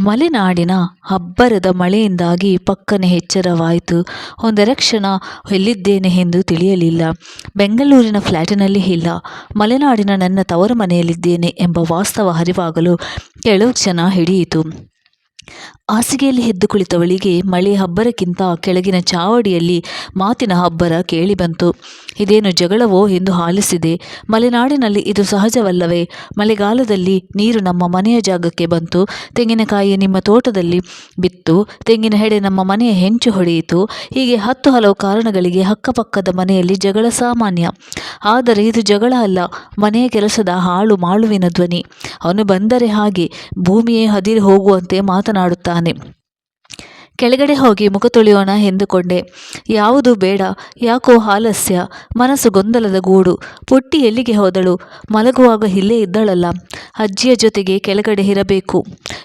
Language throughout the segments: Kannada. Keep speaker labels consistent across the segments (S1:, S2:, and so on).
S1: ಮಲೆನಾಡಿನ ಅಬ್ಬರದ ಮಳೆಯಿಂದಾಗಿ ಪಕ್ಕನೆ ಎಚ್ಚರವಾಯಿತು. ಒಂದರ ಕ್ಷಣ ಎಲ್ಲಿದ್ದೇನೆ ಎಂದು ತಿಳಿಯಲಿಲ್ಲ. ಬೆಂಗಳೂರಿನ ಫ್ಲ್ಯಾಟಿನಲ್ಲಿ ಇಲ್ಲ. ಮಲೆನಾಡಿನ ನನ್ನ ತವರು ಮನೆಯಲ್ಲಿದ್ದೇನೆ ಎಂಬ ವಾಸ್ತವ ಅರಿವಾಗಲು ಕೆಲವು ಕ್ಷಣ ಹಿಡಿಯಿತು. ಹಾಸಿಗೆಯಲ್ಲಿ ಎದ್ದು ಕುಳಿತವಳಿಗೆ ಮಳೆ ಹಬ್ಬರಕ್ಕಿಂತ ಕೆಳಗಿನ ಚಾವಡಿಯಲ್ಲಿ ಮಾತಿನ ಹಬ್ಬರ ಕೇಳಿಬಂತು ಇದೇನು ಜಗಳವೋ ಎಂದು ಆಲಿಸಿದೆ. ಮಲೆನಾಡಿನಲ್ಲಿ ಇದು ಸಹಜವಲ್ಲವೇ? ಮಳೆಗಾಲದಲ್ಲಿ ನೀರು ನಮ್ಮ ಮನೆಯ ಜಾಗಕ್ಕೆ ಬಂತು. ತೆಂಗಿನಕಾಯಿ ನಿಮ್ಮ ತೋಟದಲ್ಲಿ ಬಿತ್ತು. ತೆಂಗಿನ ಹೆಡೆ ನಮ್ಮ ಮನೆಯ ಹೆಂಚು ಹೊಡೆಯಿತು. ಹೀಗೆ ಹತ್ತು ಹಲವು ಕಾರಣಗಳಿಗೆ ಅಕ್ಕಪಕ್ಕದ ಮನೆಯಲ್ಲಿ ಜಗಳ ಸಾಮಾನ್ಯ. ಆದರೆ ಇದು ಜಗಳ ಅಲ್ಲ, ಮನೆಯ ಕೆಲಸದ ಹಾಳು ಮಾಳುವಿನ ಧ್ವನಿ. ಅವನು ಬಂದರೆ ಹಾಗೆ ಭೂಮಿಯೇ ಹದಿರಿ ಹೋಗುವಂತೆ అతను ಕೆಳಗಡೆ ಹೋಗಿ ಮುಖ ತೊಳೆಯೋಣ ಎಂದುಕೊಂಡೆ. ಯಾವುದು ಬೇಡ, ಯಾಕೋ ಆಲಸ್ಯ ಮನಸ್ಸು ಗೊಂದಲದ ಗೂಡು. ಪುಟ್ಟಿ ಎಲ್ಲಿಗೆ ಹೋದಳು? ಮಲಗುವಾಗ ಇಲ್ಲೇ ಇದ್ದಳಲ್ಲ. ಅಜ್ಜಿಯ ಜೊತೆಗೆ ಕೆಳಗಡೆ ಇರಬೇಕು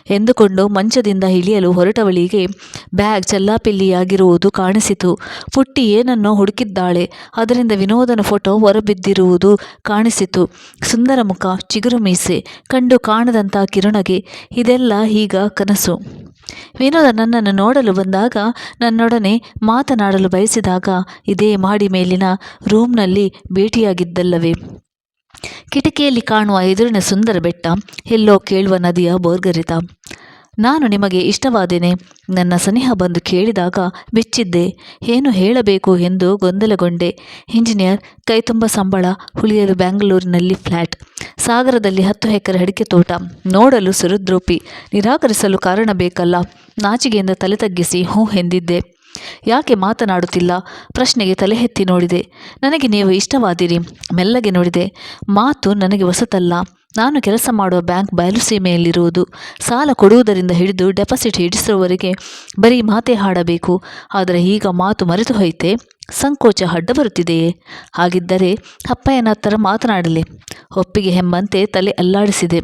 S1: ಎಂದುಕೊಂಡು ಮಂಚದಿಂದ ಇಳಿಯಲು ಹೊರಟವಳಿಗೆ ಬ್ಯಾಗ್ ಚಲ್ಲಾಪಿಲ್ಲಿಯಾಗಿರುವುದು ಕಾಣಿಸಿತು. ಪುಟ್ಟಿ ಏನನ್ನೋ ಹುಡುಕಿದ್ದಾಳೆ. ಅದರಿಂದ ವಿನೋದನ ಫೋಟೋ ಹೊರಬಿದ್ದಿರುವುದು ಕಾಣಿಸಿತು. ಸುಂದರ ಮುಖ, ಚಿಗುರು ಮೀಸೆ, ಕಂಡು ಕಾಣದಂಥ ಕಿರಣಗೆ ಇದೆಲ್ಲ ಈಗ ಕನಸು. ವಿನೋದ ನನ್ನನ್ನು ನೋಡಲು ಬಂದಾಗ ನನ್ನೊಡನೆ ಮಾತನಾಡಲು ಬಯಸಿದಾಗ ಇದೇ ಮಾಡಿ ಮೇಲಿನ ರೂಮ್ನಲ್ಲಿ ಭೇಟಿಯಾಗಿದ್ದಲ್ಲವೇ. ಕಿಟಕಿಯಲ್ಲಿ ಕಾಣುವ ಎದುರಿನ ಸುಂದರ ಬೆಟ್ಟ ಎಲ್ಲೋ ಕೇಳುವ ನದಿಯ ಬೋರ್ಗರಿತ. ನಾನು ನಿಮಗೆ ಇಷ್ಟವಾದೇನೆ. ನನ್ನ ಸನಿಹ ಬಂದು ಕೇಳಿದಾಗ ಬೆಚ್ಚಿದ್ದೆ. ಏನು ಹೇಳಬೇಕು ಎಂದು ಗೊಂದಲಗೊಂಡೆ. ಇಂಜಿನಿಯರ್, ಕೈತುಂಬ ಸಂಬಳ ಹುಳಿಯಲು ಬ್ಯಾಂಗ್ಳೂರಿನಲ್ಲಿ ಫ್ಲ್ಯಾಟ್ ಸಾಗರದಲ್ಲಿ ಹತ್ತು ಎಕರೆ ಅಡಿಕೆ ತೋಟ. ನೋಡಲು ಸುರದ್ರೂಪಿ. ನಿರಾಕರಿಸಲು ಕಾರಣ ಬೇಕಲ್ಲ. ನಾಚಿಗೆಯಿಂದ ತಲೆ ತಗ್ಗಿಸಿ ಹ್ಞೂ ಎಂದಿದ್ದೆ ಯಾಕೆ ಮಾತನಾಡುತ್ತಿಲ್ಲ? ಪ್ರಶ್ನೆಗೆ ತಲೆ ಎತ್ತಿ ನೋಡಿದೆ. ನನಗೆ ನೀವು ಇಷ್ಟವಾದಿರಿ. ಮೆಲ್ಲಗೆ ನೋಡಿದೆ. ಮಾತು ನನಗೆ ಹೊಸತಲ್ಲ. ನಾನು ಕೆಲಸ ಮಾಡುವ ಬ್ಯಾಂಕ್ ಬಯಲುಸೀಮೆಯಲ್ಲಿರುವುದು ಸಾಲ ಕೊಡುವುದರಿಂದ ಹಿಡಿದು ಡೆಪಾಸಿಟ್ ಹಿಡಿಸುವವರೆಗೆ ಬರೀ ಮಾತೇ ಹಾಡಬೇಕು. ಆದರೆ ಈಗ ಮಾತು ಮರೆತು ಹೋಯಿತೆ. ಸಂಕೋಚ ಅಡ್ಡ ಬರುತ್ತಿದೆಯೇ? ಹಾಗಿದ್ದರೆ ಅಪ್ಪಯ್ಯನ ಹತ್ತಿರ ಮಾತನಾಡಲಿ. ಒಪ್ಪಿಗೆ ಎಂಬಂತೆ ತಲೆ ಅಲ್ಲಾಡಿಸಿದೆ.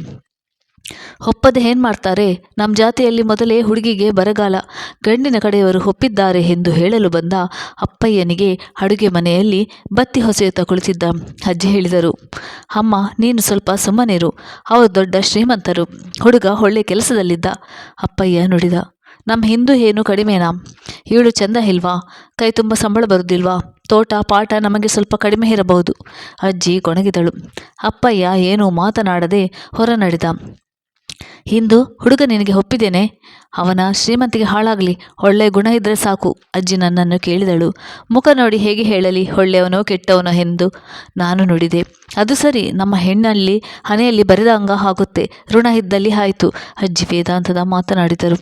S1: ಒಪ್ಪದೆ ಏನು ಮಾಡ್ತಾರೆ? ನಮ್ಮ ಜಾತಿಯಲ್ಲಿ ಮೊದಲೇ ಹುಡುಗಿಗೆ ಬರಗಾಲ. ಗಂಡಿನ ಕಡೆಯವರು ಒಪ್ಪಿದ್ದಾರೆ ಎಂದು ಹೇಳಲು ಬಂದ ಅಪ್ಪಯ್ಯನಿಗೆ ಅಡುಗೆ ಮನೆಯಲ್ಲಿ ಬತ್ತಿ ಹೊಸೆಯುತ್ತಾ ಕುಳಿತಿದ್ದ ಅಜ್ಜಿ ಹೇಳಿದರು, ಅಮ್ಮ, ನೀನು ಸ್ವಲ್ಪ ಸುಮ್ಮನಿರು. ಅವರು ದೊಡ್ಡ ಶ್ರೀಮಂತರು. ಹುಡುಗ ಒಳ್ಳೆ ಕೆಲಸದಲ್ಲಿದ್ದ. ಅಪ್ಪಯ್ಯ ನುಡಿದ ನಮ್ಮ ಹಿಂದೂ ಏನು ಕಡಿಮೆನಾ? ಇವಳು ಚಂದ ಇಲ್ವಾ? ಕೈ ತುಂಬ ಸಂಬಳ ಬರುವುದಿಲ್ವಾ ತೋಟ ಪಾಠ ನಮಗೆ ಸ್ವಲ್ಪ ಕಡಿಮೆ ಇರಬಹುದು. ಅಜ್ಜಿ ಕೊಣಗಿದಳು ಅಪ್ಪಯ್ಯ ಏನೂ ಮಾತನಾಡದೆ ಹೊರ ನಡೆದ ಇಂದು ಹುಡುಗ ನಿನಗೆ ಒಪ್ಪಿದ್ದೇನೆ. ಅವನ ಶ್ರೀಮಂತಿಗೆ ಹಾಳಾಗಲಿ ಒಳ್ಳೆಯ ಗುಣ ಇದ್ದರೆ ಸಾಕು, ಅಜ್ಜಿ ನನ್ನನ್ನು ಕೇಳಿದಳು. ಮುಖ ನೋಡಿ ಹೇಗೆ ಹೇಳಲಿ, ಒಳ್ಳೆಯವನೋ ಕೆಟ್ಟವನೋ ಎಂದು ನಾನು ನುಡಿದೆ. ಅದು ಸರಿ, ನಮ್ಮ ಹೆಣ್ಣಲ್ಲಿ, ಹಣೆಯಲ್ಲಿ ಬರೆದ ಅಂಗ ಆಗುತ್ತೆ, ಋಣ ಇದ್ದಲ್ಲಿ ಆಯಿತು, ಅಜ್ಜಿ ವೇದಾಂತದ ಮಾತನಾಡಿದರು.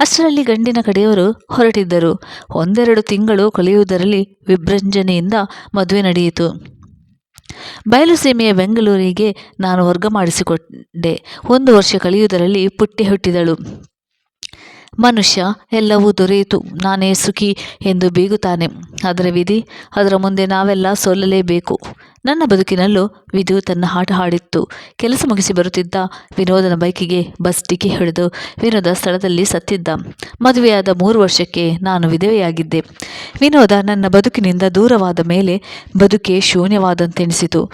S1: ಅಷ್ಟರಲ್ಲಿ ಗಂಡಿನ ಕಡೆಯವರು ಹೊರಟಿದ್ದರು. ಒಂದೆರಡು ತಿಂಗಳು ಕಳೆಯುವುದರಲ್ಲಿ ವಿಭ್ರಂಜನೆಯಿಂದ ಮದುವೆ ನಡೆಯಿತು. ಬಯಲುಸೀಮೆಯ ಬೆಂಗಳೂರಿಗೆ ನಾನು ವರ್ಗ ಮಾಡಿಸಿಕೊಂಡೆ. ಒಂದು ವರ್ಷ ಕಳೆಯುವುದರಲ್ಲಿ ಪುಟ್ಟಿ ಹುಟ್ಟಿದಳು. ಮನುಷ್ಯ ಎಲ್ಲವೂ ದೊರೆಯಿತು. ನಾನೇ ಸುಖಿ ಎಂದು ಬೀಗುತ್ತಾನೆ. ಅದರ ವಿಧಿ, ಅದರ ಮುಂದೆ ನಾವೆಲ್ಲ ಸೋಲಲೇಬೇಕು. ನನ್ನ ಬದುಕಿನಲ್ಲೂ ವಿಧು ತನ್ನ ಹಾಟ ಹಾಡಿತ್ತು ಕೆಲಸ ಮುಗಿಸಿ ಬರುತ್ತಿದ್ದ ವಿನೋದನ ಬೈಕಿಗೆ ಬಸ್ ಡಿಕ್ಕಿ ಹಿಡಿದು ವಿನೋದ ಸ್ಥಳದಲ್ಲಿ ಸತ್ತಿದ್ದ. ಮದುವೆಯಾದ ಮೂರು ವರ್ಷಕ್ಕೆ ನಾನು ವಿಧವೆಯಾಗಿದ್ದೆ. ವಿನೋದ ನನ್ನ ಬದುಕಿನಿಂದ ದೂರವಾದ ಮೇಲೆ ಬದುಕೇ ಶೂನ್ಯವಾದಂತೆನಿಸಿತು.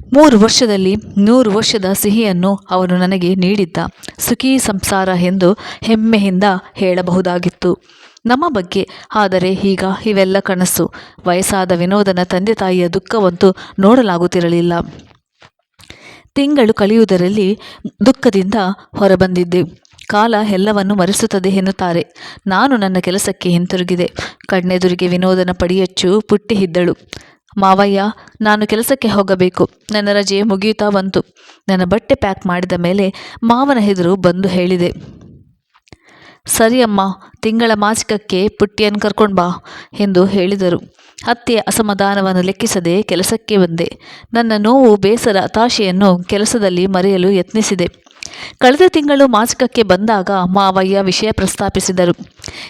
S1: ಮೂರು ವರ್ಷದಲ್ಲಿ ನೂರು ವರ್ಷದ ಸಿಹಿಯನ್ನು ಅವನು ನನಗೆ ನೀಡಿದ್ದ. ಸುಖಿ ಸಂಸಾರ ಎಂದು ಹೆಮ್ಮೆಯಿಂದ ಹೇಳಬಹುದಾಗಿತ್ತು. ನಮ್ಮ ಬಗ್ಗೆ ಆದರೆ ಈಗ ಇವೆಲ್ಲ ಕನಸು. ವಯಸ್ಸಾದ ವಿನೋದನ ತಂದೆ ತಾಯಿಯ ದುಃಖವಂತೂ ನೋಡಲಾಗುತ್ತಿರಲಿಲ್ಲ. ತಿಂಗಳು ಕಳೆಯುವುದರಲ್ಲಿ ದುಃಖದಿಂದ ಹೊರಬಂದಿದ್ದೆ. ಕಾಲ ಎಲ್ಲವನ್ನು ಮರೆಸುತ್ತದೆ ಎನ್ನುತ್ತಾರೆ. ನಾನು ನನ್ನ ಕೆಲಸಕ್ಕೆ ಹಿಂತಿರುಗಿದೆ. ಕಣ್ಣೆದುರಿಗೆ ವಿನೋದನ ಪಡಿಯಚ್ಚು ಪುಟ್ಟಿ ಇದ್ದಳು ಮಾವಯ್ಯ, ನಾನು ಕೆಲಸಕ್ಕೆ ಹೋಗಬೇಕು. ನನ್ನ ರಜೆ ಮುಗಿಯುತ್ತಾ ಬಂತು. ನನ್ನ ಬಟ್ಟೆ ಪ್ಯಾಕ್ ಮಾಡಿದ ಮೇಲೆ ಮಾವನ ಹೆದರು ಬಂದು ಹೇಳಿದೆ, ಸರಿ ಅಮ್ಮ, ತಿಂಗಳ ಮಾಸಿಕಕ್ಕೆ ಪುಟ್ಟಿಯನ್ನು ಕರ್ಕೊಂಡು ಬಾ ಎಂದು ಹೇಳಿದರು. ಅತ್ತೆಯ ಅಸಮಾಧಾನವನ್ನು ಲೆಕ್ಕಿಸದೆ ಕೆಲಸಕ್ಕೆ ಬಂದೆ. ನನ್ನ ನೋವು ಬೇಸರ ಹತಾಶೆಯನ್ನು ಕೆಲಸದಲ್ಲಿ ಮರೆಯಲು ಯತ್ನಿಸಿದೆ. ಕಳೆದ ತಿಂಗಳು ಮಾಸಿಕಕ್ಕೆ ಬಂದಾಗ ಮಾವಯ್ಯ ವಿಷಯ ಪ್ರಸ್ತಾಪಿಸಿದರು.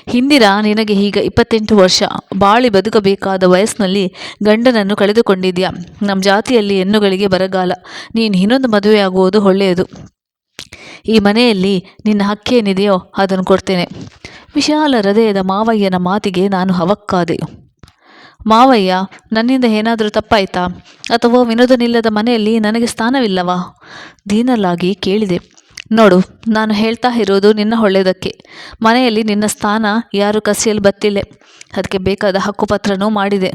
S1: ಹಿಂದಿರ ನಿನಗೆ ಈಗ ಇಪ್ಪತ್ತೆಂಟು ವರ್ಷ. ಬಾಳಿ ಬದುಕಬೇಕಾದ ವಯಸ್ಸಿನಲ್ಲಿ ಗಂಡನನ್ನು ಕಳೆದುಕೊಂಡಿದ್ಯಾ? ನಮ್ಮ ಜಾತಿಯಲ್ಲಿ ಹೆಣ್ಣುಗಳಿಗೆ ಬರಗಾಲ. ನೀನು ಇನ್ನೊಂದು ಮದುವೆಯಾಗುವುದು ಒಳ್ಳೆಯದು. ಈ ಮನೆಯಲ್ಲಿ ನಿನ್ನ ಹಕ್ಕೇನಿದೆಯೋ ಅದನ್ನು ಕೊಡ್ತೇನೆ. ವಿಶಾಲ ಹೃದಯದ ಮಾವಯ್ಯನ ಮಾತಿಗೆ ನಾನು ಹವಕ್ಕಾದೆ ಮಾವಯ್ಯ, ನನ್ನಿಂದ ಏನಾದರೂ ತಪ್ಪಾಯ್ತಾ? ಅಥವಾ ವಿನೋದನಿಲ್ಲದ ಮನೆಯಲ್ಲಿ ನನಗೆ ಸ್ಥಾನವಿಲ್ಲವಾ? ದೀನಲಾಗಿ ಕೇಳಿದೆ. ನೋಡು, ನಾನು ಹೇಳ್ತಾ ಇರೋದು ನಿನ್ನ ಒಳ್ಳೆಯದಕ್ಕೆ. ಮನೆಯಲ್ಲಿ ನಿನ್ನ ಸ್ಥಾನ ಯಾರು ಕಸಿಯಲ್ಲಿ ಬತ್ತಿಲ್ಲ ಅದಕ್ಕೆ ಬೇಕಾದ ಹಕ್ಕುಪತ್ರನೂ ಮಾಡಿದೆ.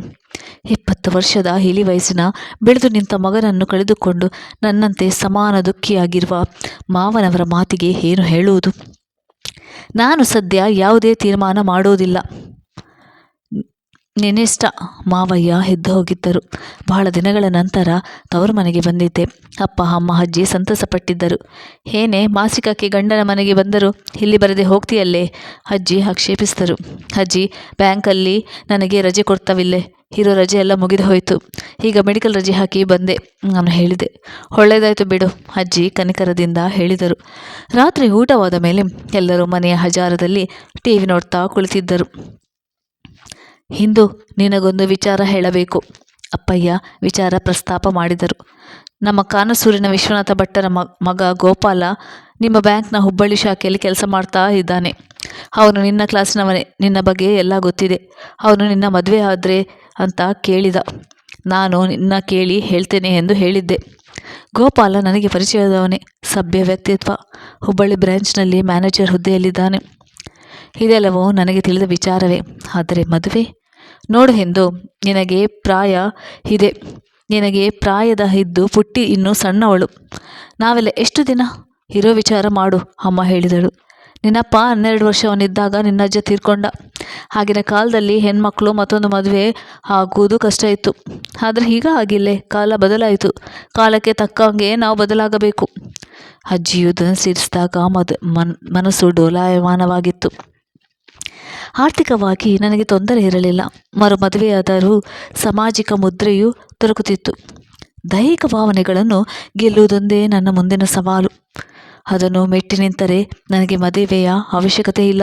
S1: ಇಪ್ಪತ್ತು ವರ್ಷದ ಇಳಿ ವಯಸ್ಸಿನ ಬೆಳೆದು ನಿಂತ ಮಗನನ್ನು ಕಳೆದುಕೊಂಡು ನನ್ನಂತೆ ಸಮಾನ ದುಃಖಿಯಾಗಿರುವ ಮಾವನವರ ಮಾತಿಗೆ ಏನು ಹೇಳುವುದು? ನಾನು ಸದ್ಯ ಯಾವುದೇ ತೀರ್ಮಾನ ಮಾಡೋದಿಲ್ಲ. ನಿನ್ನಿಷ್ಟ ಮಾವಯ್ಯ ಎದ್ದು ಹೋಗಿದ್ದರು. ಬಹಳ ದಿನಗಳ ನಂತರ ತವರು ಮನೆಗೆ ಬಂದಿದ್ದೆ. ಅಪ್ಪ, ಅಮ್ಮ, ಅಜ್ಜಿ ಸಂತಸಪಟ್ಟಿದ್ದರು ಏನೇ, ಮಾಸಿಕಕ್ಕೆ ಗಂಡನ ಮನೆಗೆ ಬಂದರು ಇಲ್ಲಿ ಬರದೆ ಹೋಗ್ತೀಯಲ್ಲೇ? ಅಜ್ಜಿ ಆಕ್ಷೇಪಿಸಿದರು. ಅಜ್ಜಿ, ಬ್ಯಾಂಕಲ್ಲಿ ನನಗೆ ರಜೆ ಕೊಡ್ತಾವಿಲ್ಲೇ. ಇರೋ ರಜೆ ಎಲ್ಲ ಮುಗಿದು ಹೋಯಿತು. ಈಗ ಮೆಡಿಕಲ್ ರಜೆ ಹಾಕಿ ಬಂದೆ, ನಾನು ಹೇಳಿದೆ. ಒಳ್ಳೆಯದಾಯಿತು ಬಿಡು, ಅಜ್ಜಿ ಕನಿಕರದಿಂದ ಹೇಳಿದರು. ರಾತ್ರಿ ಊಟವಾದ ಮೇಲೆ ಎಲ್ಲರೂ ಮನೆಯ ಹಜಾರದಲ್ಲಿ ಟಿ ವಿ ನೋಡ್ತಾ ಕುಳಿತಿದ್ದರು. ಇಂದು ನಿನಗೊಂದು ವಿಚಾರ ಹೇಳಬೇಕು. ಅಪ್ಪಯ್ಯ ವಿಚಾರ ಪ್ರಸ್ತಾಪ ಮಾಡಿದರು. ನಮ್ಮ ಕಾನಸೂರಿನ ವಿಶ್ವನಾಥ ಭಟ್ಟರ ಮಗ ಗೋಪಾಲ ನಿಮ್ಮ ಬ್ಯಾಂಕ್ನ ಹುಬ್ಬಳ್ಳಿ ಶಾಖೆಯಲ್ಲಿ ಕೆಲಸ ಮಾಡ್ತಾ ಇದ್ದಾನೆ. ಅವನು ನಿನ್ನ ಕ್ಲಾಸಿನವನೇ, ನಿನ್ನ ಬಗ್ಗೆ ಎಲ್ಲ ಗೊತ್ತಿದೆ. ಅವನು ನಿನ್ನ ಮದುವೆ ಆದರೆ ಅಂತ ಕೇಳಿದ. ನಾನು ನಿನ್ನ ಕೇಳಿ ಹೇಳ್ತೇನೆ ಎಂದು ಹೇಳಿದ್ದೆ. ಗೋಪಾಲ ನನಗೆ ಪರಿಚಯದವನೇ, ಸಭ್ಯ ವ್ಯಕ್ತಿತ್ವ. ಹುಬ್ಬಳ್ಳಿ ಬ್ರ್ಯಾಂಚ್ನಲ್ಲಿ ಮ್ಯಾನೇಜರ್ ಹುದ್ದೆಯಲ್ಲಿದ್ದಾನೆ. ಇದೆಲ್ಲವೂ ನನಗೆ ತಿಳಿದ ವಿಚಾರವೇ. ಆದರೆ ಮದುವೆ? ನೋಡು ಎಂದು ನಿನಗೆ ಪ್ರಾಯ ಇದೆ. ನಿನಗೆ ಪ್ರಾಯದ ಇದ್ದು ಪುಟ್ಟಿ ಇನ್ನೂ ಸಣ್ಣವಳು. ನಾವೆಲ್ಲ ಎಷ್ಟು ದಿನ? ಇರೋ ವಿಚಾರ ಮಾಡು, ಅಮ್ಮ ಹೇಳಿದಳು. ನಿನ್ನಪ್ಪ ಹನ್ನೆರಡು ವರ್ಷವನಿದ್ದಾಗ ನಿನ್ನ ಅಜ್ಜ ತೀರ್ಕೊಂಡ. ಆಗಿನ ಕಾಲದಲ್ಲಿ ಹೆಣ್ಮಕ್ಳು ಮತ್ತೊಂದು ಮದುವೆ ಆಗುವುದು ಕಷ್ಟ ಇತ್ತು. ಆದರೆ ಈಗ ಆಗಿಲ್ಲೇ ಕಾಲ ಬದಲಾಯಿತು. ಕಾಲಕ್ಕೆ ತಕ್ಕಂಗೆ ನಾವು ಬದಲಾಗಬೇಕು. ಅಜ್ಜಿಯು ಸೇರಿಸಿದಾಗ ಮದ ಮನ್ ಮನಸ್ಸು ಡೋಲಾಯಮಾನವಾಗಿತ್ತು. ಆರ್ಥಿಕವಾಗಿ ನನಗೆ ತೊಂದರೆ ಇರಲಿಲ್ಲ. ಮರು ಮದುವೆಯಾದರೂ ಸಾಮಾಜಿಕ ಮುದ್ರೆಯು ದೊರಕುತ್ತಿತ್ತು. ದೈಹಿಕ ಭಾವನೆಗಳನ್ನು ಗೆಲ್ಲುವುದೊಂದೇ ನನ್ನ ಮುಂದಿನ ಸವಾಲು. ಅದನ್ನು ಮೆಟ್ಟಿ ನಿಂತರೆ ನನಗೆ ಮದುವೆಯ ಅವಶ್ಯಕತೆ ಇಲ್ಲ.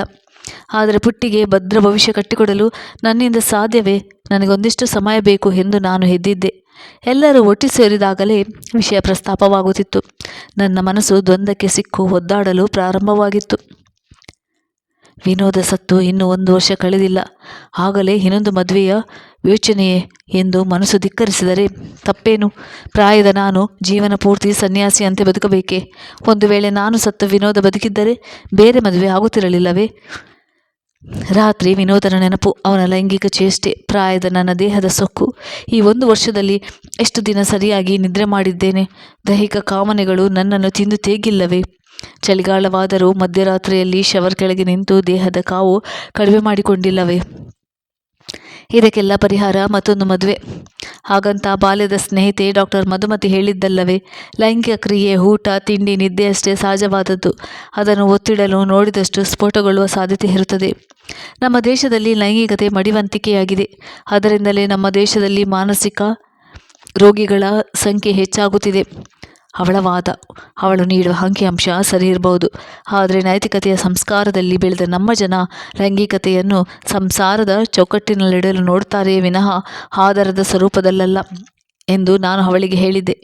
S1: ಆದರೆ ಪುಟ್ಟಿಗೆ ಭದ್ರ ಭವಿಷ್ಯ ಕಟ್ಟಿಕೊಡಲು ನನ್ನಿಂದ ಸಾಧ್ಯವೇ? ನನಗೊಂದಿಷ್ಟು ಸಮಯ ಬೇಕು ಎಂದು ನಾನು ಹೆದ್ದಿದ್ದೆ. ಎಲ್ಲರೂ ಒಟ್ಟಿ ಸೇರಿದಾಗಲೇ ವಿಷಯ ಪ್ರಸ್ತಾಪವಾಗುತ್ತಿತ್ತು. ನನ್ನ ಮನಸ್ಸು ದ್ವಂದ್ವಕ್ಕೆ ಸಿಕ್ಕು, ಒದ್ದಾಡಲು ಪ್ರಾರಂಭವಾಗಿತ್ತು. ವಿನೋದ ಸತ್ತು ಇನ್ನು ಒಂದು ವರ್ಷ ಕಳೆದಿಲ್ಲ. ಆಗಲೇ ಇನ್ನೊಂದು ಮದುವೆಯ ಯೋಚನೆಯೇ ಎಂದು ಮನಸ್ಸು ಧಿಕ್ಕರಿಸಿದರೆ ತಪ್ಪೇನು? ಪ್ರಾಯದ ನಾನು ಜೀವನ ಪೂರ್ತಿ ಸನ್ಯಾಸಿಯಂತೆ ಬದುಕಬೇಕೆ? ಒಂದು ವೇಳೆ ನಾನು ಸತ್ತು ವಿನೋದ ಬದುಕಿದ್ದರೆ ಬೇರೆ ಮದುವೆ ಆಗುತ್ತಿರಲಿಲ್ಲವೇ? ರಾತ್ರಿ ವಿನೋದನ ನೆನಪು ಅವನ ಲೈಂಗಿಕ ಚೇಷ್ಟೆ, ಪ್ರಾಯದ ನನ್ನ ದೇಹದ ಸೊಕ್ಕು. ಈ ಒಂದು ವರ್ಷದಲ್ಲಿ ಎಷ್ಟು ದಿನ ಸರಿಯಾಗಿ ನಿದ್ರೆ ಮಾಡಿದ್ದೇನೆ? ದೈಹಿಕ ಕಾಮನೆಗಳು ನನ್ನನ್ನು ತಿಂದು ತೇಗಿಲ್ಲವೇ? ಚಳಿಗಾಲವಾದರೂ ಮಧ್ಯರಾತ್ರಿಯಲ್ಲಿ ಶವರ್ ಕೆಳಗೆ ನಿಂತು ದೇಹದ ಕಾವು ಕಡಿಮೆ ಮಾಡಿಕೊಂಡಿಲ್ಲವೇ? ಇದಕ್ಕೆಲ್ಲ ಪರಿಹಾರ ಮತ್ತೊಂದು ಮದುವೆ. ಹಾಗಂತ ಬಾಲ್ಯದ ಸ್ನೇಹಿತೆ ಡಾಕ್ಟರ್ ಮಧುಮತಿ ಹೇಳಿದ್ದಲ್ಲವೇ, ಲೈಂಗಿಕ ಕ್ರಿಯೆ, ಊಟ, ತಿಂಡಿ ನಿದ್ದೆಯಷ್ಟೇ ಸಹಜವಾದದ್ದು. ಅದನ್ನು ಒತ್ತಿಡಲು ನೋಡಿದಷ್ಟು ಸ್ಫೋಟಗೊಳ್ಳುವ ಸಾಧ್ಯತೆ ಇರುತ್ತದೆ. ನಮ್ಮ ದೇಶದಲ್ಲಿ ಲೈಂಗಿಕತೆ ಮಡಿವಂತಿಕೆಯಾಗಿದೆ. ಅದರಿಂದಲೇ ನಮ್ಮ ದೇಶದಲ್ಲಿ ಮಾನಸಿಕ ರೋಗಿಗಳ ಸಂಖ್ಯೆ ಹೆಚ್ಚಾಗುತ್ತಿದೆ. ಅವಳ ವಾದ, ಅವಳು ನೀಡುವ ಅಂಕಿಅಂಶ ಸರಿ ಇರಬಹುದು ಆದರೆ ನೈತಿಕತೆಯ ಸಂಸ್ಕಾರದಲ್ಲಿ ಬೆಳೆದ ನಮ್ಮ ಜನ ಲೈಂಗಿಕತೆಯನ್ನು ಸಂಸಾರದ ಚೌಕಟ್ಟಿನಲ್ಲಿಡಲು ನೋಡುತ್ತಾರೆಯೇ ವಿನಃ ಆಧಾರದ ಸ್ವರೂಪದಲ್ಲಲ್ಲ ಎಂದು ನಾನು ಅವಳಿಗೆ ಹೇಳಿದ್ದೆ.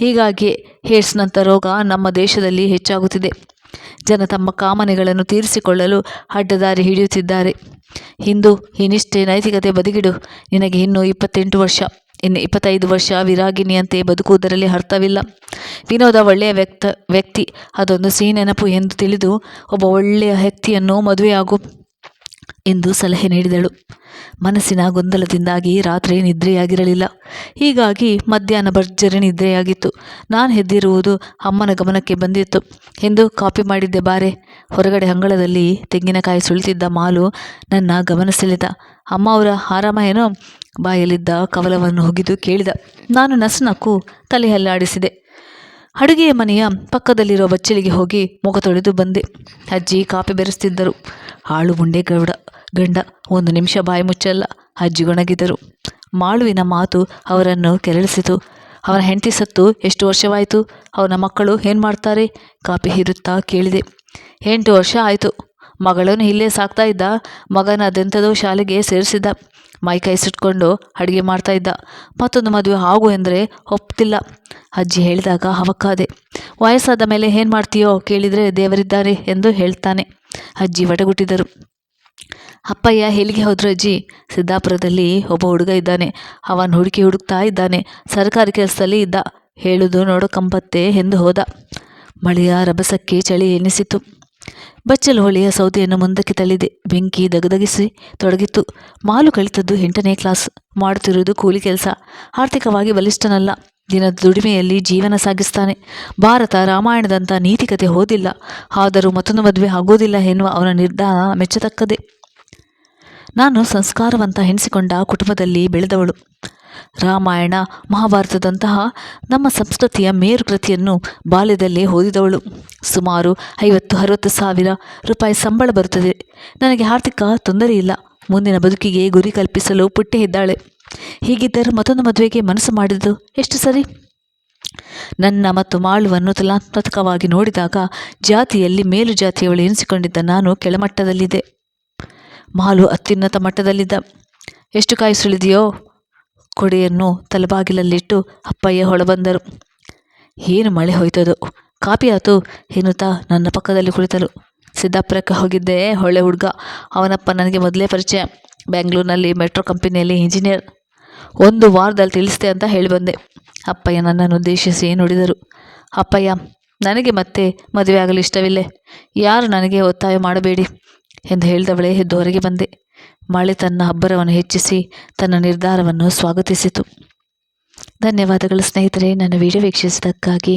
S1: ಹೀಗಾಗಿ ಹೇಡ್ಸ್ನಂಥ ರೋಗ ನಮ್ಮ ದೇಶದಲ್ಲಿ ಹೆಚ್ಚಾಗುತ್ತಿದೆ. ಜನ ತಮ್ಮ ಕಾಮನೆಗಳನ್ನು ತೀರಿಸಿಕೊಳ್ಳಲು ಅಡ್ಡದಾರಿ ಹಿಡಿಯುತ್ತಿದ್ದಾರೆ. ಇಂದು ಇನ್ನಿಷ್ಟೇ ನೈತಿಕತೆ ಬದಿಗಿಡು. ನಿನಗೆ ಇನ್ನೂ ಇಪ್ಪತ್ತೆಂಟು ವರ್ಷ, ಇನ್ನು ಇಪ್ಪತ್ತೈದು ವರ್ಷ ವಿರಾಗಿನಿಯಂತೆ ಬದುಕುವುದರಲ್ಲಿ ಅರ್ಥವಿಲ್ಲ. ವಿನೋದ ಒಳ್ಳೆಯ ವ್ಯಕ್ತ, ವ್ಯಕ್ತಿ. ಅದೊಂದು ಸಿಹಿ ನೆನಪು ಎಂದು ತಿಳಿದು ಒಬ್ಬ ಒಳ್ಳೆಯ ವ್ಯಕ್ತಿಯನ್ನು ಮದುವೆಯಾಗು ಎಂದು ಸಲಹೆ ನೀಡಿದಳು. ಮನಸ್ಸಿನ ಗೊಂದಲದಿಂದಾಗಿ ರಾತ್ರಿ ನಿದ್ರೆಯಾಗಿರಲಿಲ್ಲ. ಹೀಗಾಗಿ ಮಧ್ಯಾಹ್ನ ಭರ್ಜರಿ ನಿದ್ರೆಯಾಗಿತ್ತು. ನಾನು ಹೆದ್ದಿರುವುದು ಅಮ್ಮನ ಗಮನಕ್ಕೆ ಬಂದಿತ್ತು. ಎಂದು ಕಾಪಿ ಮಾಡಿದ್ದೆ ಬಾರೆ. ಹೊರಗಡೆ ಅಂಗಳದಲ್ಲಿ ತೆಂಗಿನಕಾಯಿ ಸುಳಿತಿದ್ದ ಮಾಲು ನನ್ನ ಗಮನ ಸೆಳೆದ. ಅಮ್ಮ ಅವರ ಆರಾಮ ಏನೋ ಬಾಯಲ್ಲಿದ್ದ ಕವಲವನ್ನು ಹುಗಿದು ಕೇಳಿದ. ನಾನು ನಸುನಕ್ಕು ತಲೆ ಹಲ್ಲಾಡಿಸಿದೆ ಅಡುಗೆಯ ಮನೆಯ ಪಕ್ಕದಲ್ಲಿರುವ ಬಚ್ಚಲಿಗೆ ಹೋಗಿ ಮುಖ ತೊಳೆದು ಬಂದೆ. ಅಜ್ಜಿ ಕಾಪಿ ಬೆರೆಸ್ತಿದ್ದರು. ಆಳು ಉಂಡೆ ಗೌಡ, ಗಂಡ, ಒಂದು ನಿಮಿಷ ಬಾಯಿ ಮುಚ್ಚಲ್ಲ. ಅಜ್ಜಿ ಒಣಗಿದರು ಮಾಳುವಿನ ಮಾತು ಅವರನ್ನು ಕೆರಳಿಸಿತು. ಅವನ ಹೆಂಡತಿ ಸತ್ತು ಎಷ್ಟು ವರ್ಷವಾಯಿತು? ಅವನ ಮಕ್ಕಳು ಏನು ಮಾಡ್ತಾರೆ? ಕಾಪಿ ಹೀರುತ್ತಾ ಕೇಳಿದೆ. ಎಂಟು ವರ್ಷ ಆಯಿತು. ಮಗಳನ್ನು ಇಲ್ಲೇ ಸಾಕ್ತಾ ಇದ್ದ. ಮಗನ ಅದೆಂಥದೋ ಶಾಲೆಗೆ ಸೇರಿಸಿದ್ದ. ಮೈಕೈ ಸುಟ್ಕೊಂಡು ಅಡುಗೆ ಮಾಡ್ತಾ ಇದ್ದ. ಮತ್ತೊಂದು ಮದುವೆ ಆಗು ಎಂದರೆ ಒಪ್ತಿಲ್ಲ. ಅಜ್ಜಿ ಹೇಳಿದಾಗ ಅವಕಾದೆ. ವಯಸ್ಸಾದ ಮೇಲೆ ಏನು ಮಾಡ್ತೀಯೋ ಕೇಳಿದರೆ ದೇವರಿದ್ದಾರೆ ಎಂದು ಹೇಳ್ತಾನೆ. ಅಜ್ಜಿ ಒಡಗುಟ್ಟಿದರು. ಅಪ್ಪಯ್ಯ, ಎಲ್ಲಿಗೆ ಹೋದ್ರು ಅಜ್ಜಿ? ಸಿದ್ದಾಪುರದಲ್ಲಿ ಒಬ್ಬ ಹುಡುಗ ಇದ್ದಾನೆ. ಅವನ ಹುಡುಕಿ ಹುಡುಕ್ತಾ ಇದ್ದಾನೆ. ಸರ್ಕಾರಿ ಕೆಲಸದಲ್ಲಿ ಇದ್ದ. ಹೇಳುದು ನೋಡೋ ಕಂಪತ್ತೆ ಎಂದು ಹೋದ. ಮಳೆಯ ರಭಸಕ್ಕೆ ಚಳಿ ಎನಿಸಿತು. ಬಚ್ಚಲು ಹೊಳೆಯ ಸೌದೆಯನ್ನು ಮುಂದಕ್ಕೆ ತಳ್ಳಿದೆ. ಬೆಂಕಿ ದಗದಗಿಸಿ ತೊಡಗಿತ್ತು. ಮಾಲು ಕಳಿತದ್ದು ಎಂಟನೇ ಕ್ಲಾಸ್. ಮಾಡುತ್ತಿರುವುದು ಕೂಲಿ ಕೆಲಸ. ಆರ್ಥಿಕವಾಗಿ ಬಲಿಷ್ಠನಲ್ಲ. ದಿನದ ದುಡಿಮೆಯಲ್ಲಿ ಜೀವನ ಸಾಗಿಸ್ತಾನೆ. ಭಾರತ ರಾಮಾಯಣದಂಥ ನೀತಿಕತೆ ಓದಿಲ್ಲ. ಆದರೂ ಮತ್ತೊಂದು ಮದುವೆ ಆಗೋದಿಲ್ಲ ಎನ್ನುವ ಅವನ ನಿರ್ಧಾರ ಮೆಚ್ಚತಕ್ಕದೆ ನಾನು ಸಂಸ್ಕಾರವಂತ ಎನಿಸಿಕೊಂಡ ಕುಟುಂಬದಲ್ಲಿ ಬೆಳೆದವಳು. ರಾಮಾಯಣ ಮಹಾಭಾರತದಂತಹ ನಮ್ಮ ಸಂಸ್ಕೃತಿಯ ಮೇರುಕೃತಿಯನ್ನು ಬಾಲ್ಯದಲ್ಲೇ ಓದಿದವಳು. ಸುಮಾರು ಐವತ್ತು ಅರವತ್ತು ಸಾವಿರ ರೂಪಾಯಿ ಸಂಬಳ ಬರುತ್ತದೆ. ನನಗೆ ಆರ್ಥಿಕ ತೊಂದರೆ ಇಲ್ಲ. ಮುಂದಿನ ಬದುಕಿಗೆ ಗುರಿ ಕಲ್ಪಿಸಲು ಪುಟ್ಟಿ ಇದ್ದಾಳೆ. ಹೀಗಿದ್ದರೂ ಮತ್ತೊಂದು ಮದುವೆಗೆ ಮನಸ್ಸು ಮಾಡಿದ್ದು ಎಷ್ಟು ಸರಿ? ನನ್ನ ಮತ್ತು ಮಾಳುವನ್ನು ತುಲನಾತ್ಮಕವಾಗಿ ನೋಡಿದಾಗ ಜಾತಿಯಲ್ಲಿ ಮೇಲು ಜಾತಿಯವಳು ಎನಿಸಿಕೊಂಡಿದ್ದ ನಾನು ಕೆಳಮಟ್ಟದಲ್ಲಿದ್ದೆ. ಮಾಲು ಅತ್ಯುನ್ನತ ಮಟ್ಟದಲ್ಲಿದ್ದ. ಎಷ್ಟು ಕಾಯಿ ಸುಳಿದೆಯೋ ಕೊಡೆಯನ್ನು ತಲೆಬಾಗಿಲಲ್ಲಿಟ್ಟು ಅಪ್ಪಯ್ಯ ಹೊಳಬಂದರು ಏನು ಮಳೆ ಹೋಯ್ತದೋ? ಕಾಪಿ ಆತು, ಎನ್ನುತ್ತಾ ನನ್ನ ಪಕ್ಕದಲ್ಲಿ ಕುಳಿತರು ಸಿದ್ದಾಪುರಕ್ಕೆ ಹೋಗಿದ್ದೆ, ಒಳ್ಳೆ ಹುಡುಗ. ಅವನಪ್ಪ ನನಗೆ ಮೊದಲೇ ಪರಿಚಯ. ಬೆಂಗಳೂರಿನಲ್ಲಿ ಮೆಟ್ರೋ ಕಂಪನಿಯಲ್ಲಿ ಇಂಜಿನಿಯರ್. ಒಂದು ವಾರದಲ್ಲಿ ತಿಳಿಸ್ತೆ ಅಂತ ಹೇಳಿ ಬಂದೆ. ಅಪ್ಪಯ್ಯ ನನ್ನನ್ನು ಉದ್ದೇಶಿಸಿ ನುಡಿದರು. ಅಪ್ಪಯ್ಯ, ನನಗೆ ಮತ್ತೆ ಮದುವೆ ಆಗಲು ಇಷ್ಟವಿಲ್ಲೇ. ಯಾರು ನನಗೆ ಒತ್ತಾಯ ಮಾಡಬೇಡಿ ಎಂದು ಹೇಳಿದವಳೇ ಎದ್ದು ಹೊರಗೆ ಬಂದೆ. ಮಳೆ ತನ್ನ ಅಬ್ಬರವನ್ನು ಹೆಚ್ಚಿಸಿ ತನ್ನ ನಿರ್ಧಾರವನ್ನು ಸ್ವಾಗತಿಸಿತು. ಧನ್ಯವಾದಗಳು ಸ್ನೇಹಿತರೆ, ನನ್ನ ವಿಡಿಯೋ ವೀಕ್ಷಿಸಿದ್ದಕ್ಕಾಗಿ.